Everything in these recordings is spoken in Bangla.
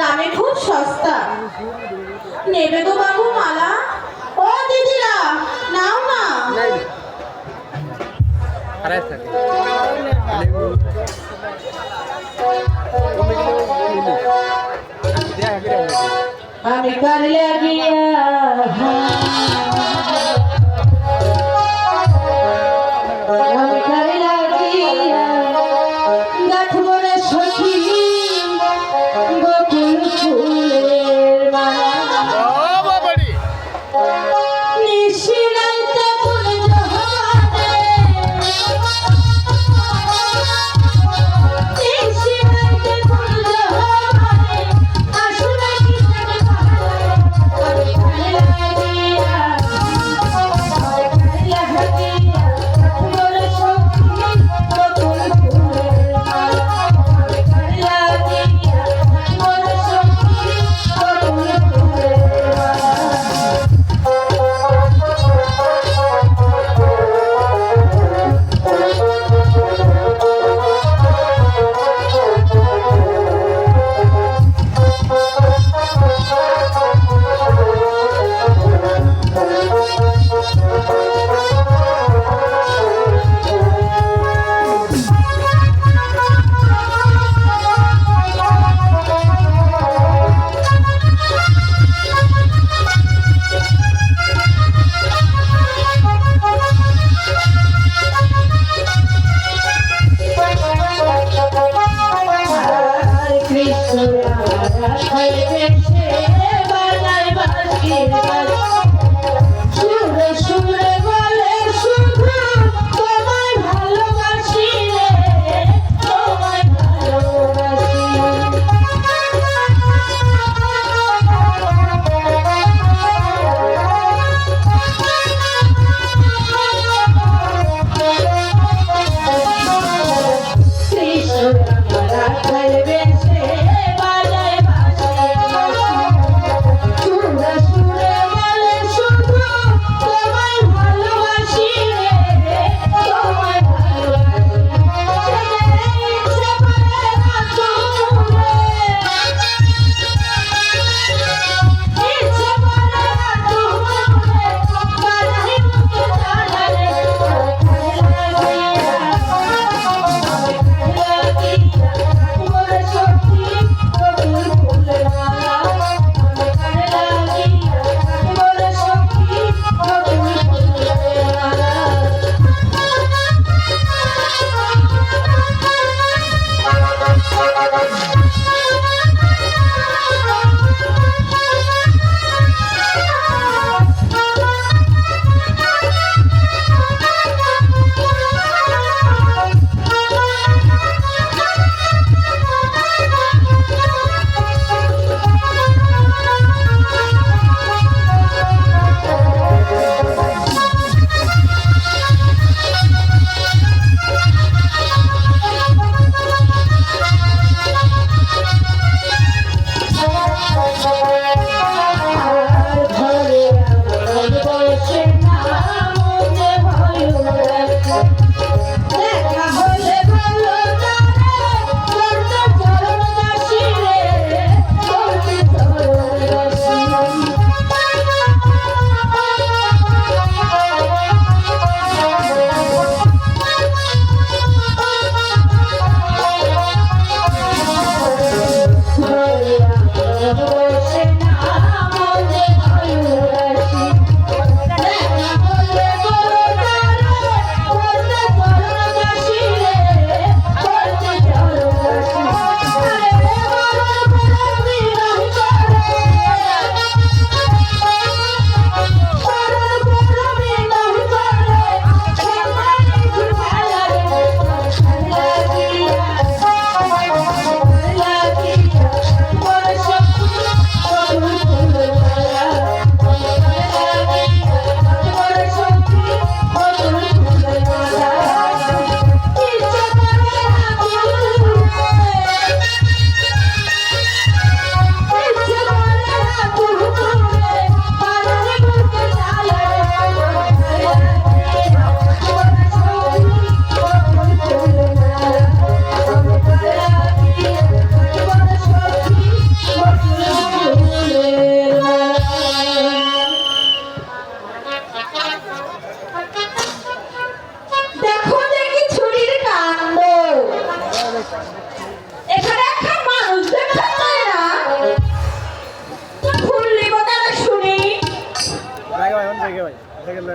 দামে খুব সস্তা। নেবে গো বাবু মালা। ও দিদিরা নাও না আমি কার লাগিয়া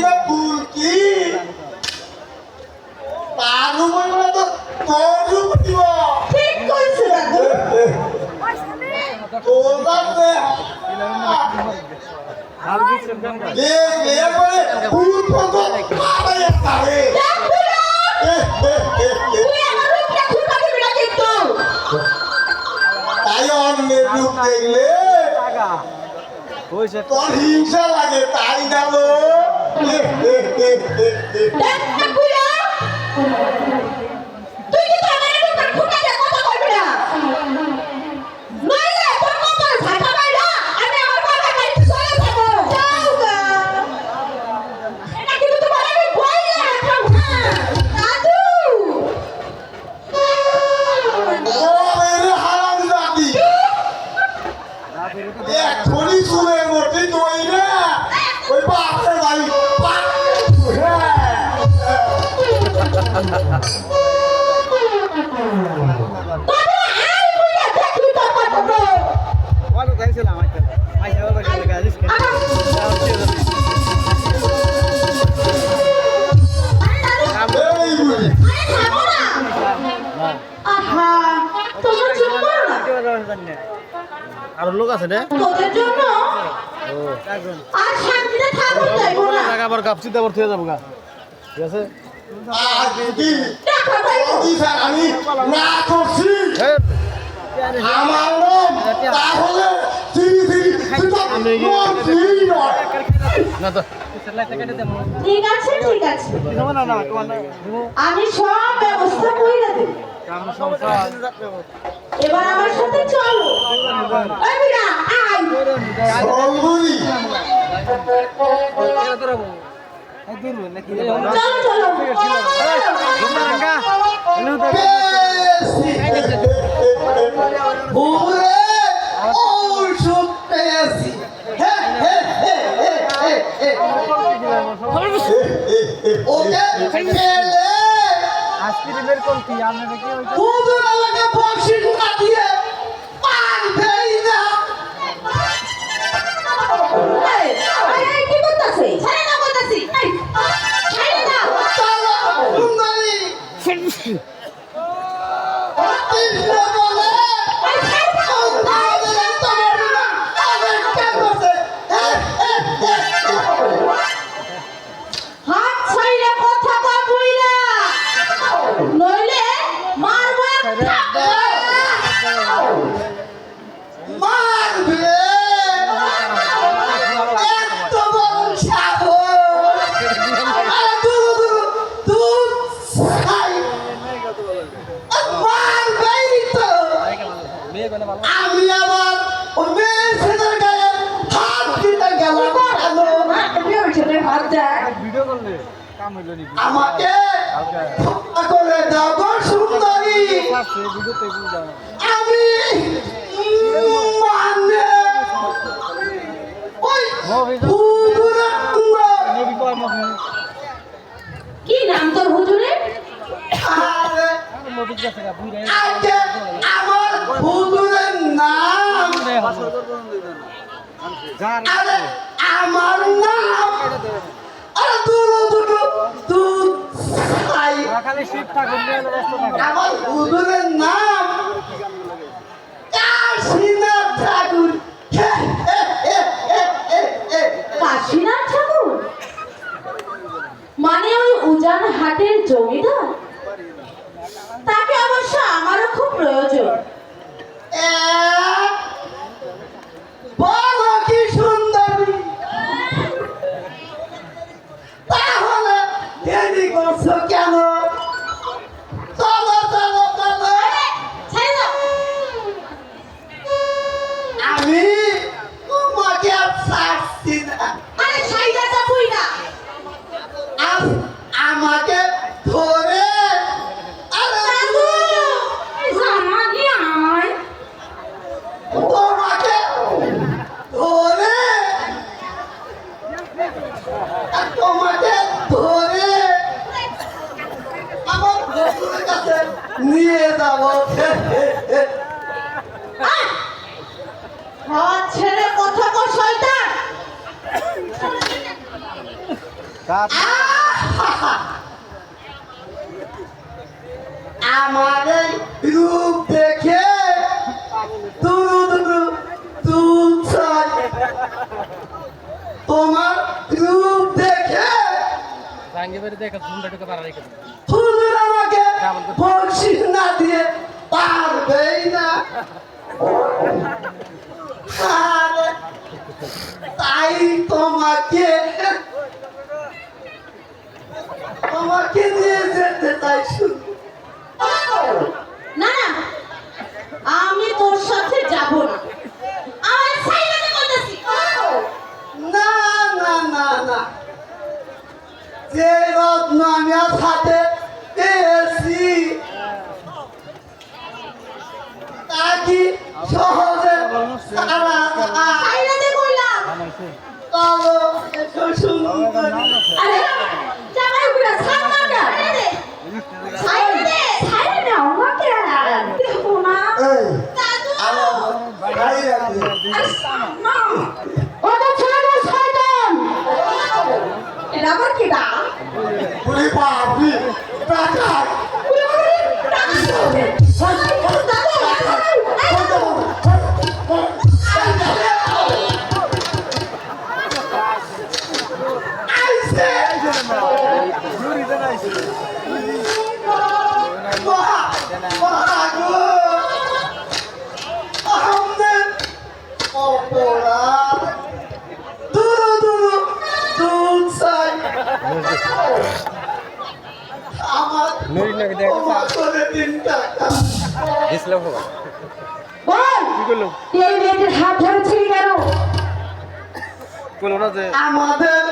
নাম কি কি? তার উপর তো তোর রূপ দিব। ঠিক কইছে দাদু। তোর কাছে লে লে করে ফুল কত পাবে পাবে দেখবি না এ, এ, এ, এ। তুই না অন্যের রূপ দেখলে তোর হিংসা লাগে তাই দেখ না বুড়া আর লোক আছে রে। তোদের জন্য আর শান্তিতে থাকো না? টাকা আবার কাপ চিন্তা করতে যাব গা। ঠিক আছে? আর যদি স্যার আমি না করছি। আমার নাম তাহলে আমি না ঠিক আছে ঠিক আছে। আমি সব ব্যবস্থা কইরা দেব। এবার আমার সাথে চলো। এই বিড়া আয়। ঔষধ পেয়েছি হে, হে, হে, হে, হে, হে। ওকে খেলে আমাকে বক্সি ঢুকা দিয়ে পান ফেই না এই, এই, এই, কি করতাছে ছেড়ে না করতাছি এই ছেড়ে না চলো সুন্দরী কৃষ্ণ বলে দেয় আমাকে করে দাও সুন্দরী। আমি মানে ওই কি নাম তোর হুজুরের? আমার হুজুরের নাম। আমার নাম দূর ছাই আমার হুজুরের নাম। কাশীনাথ ঠাকুর। কাশীনাথ মানে ওই উজান হাটের জমিদার? তাকে অবশ্য আমারও খুব প্রয়োজন। বলো কি সুন্দরী? করছ কেন চলো চলো চলো হে, হে, হে। হাত ছেড়ে কথা কো শয়তান কাজ আমার রূপ দেখে তোমার রূপ দেখে না দিয়ে তাই তোমাকে তোমাকে নিয়ে যেতে চাই শুধু না না আমি তোর সাথে যাব না আমার সাইডে কইতাছি না না না না। যে রত্ন আমি আর হাতে পেয়েছি তা কি সহজে সাইডে কইলাম এসো সুন্দর আরে জামাই বুড়া সামনে না সাইডে দে সাইডে দে আমাকে দেখো না দাদু না ওটা ছেড়ে দে শয়তান এটা আবার কি দা পুরি বাপি টাকা। করে দিন টাকা বল আমাদের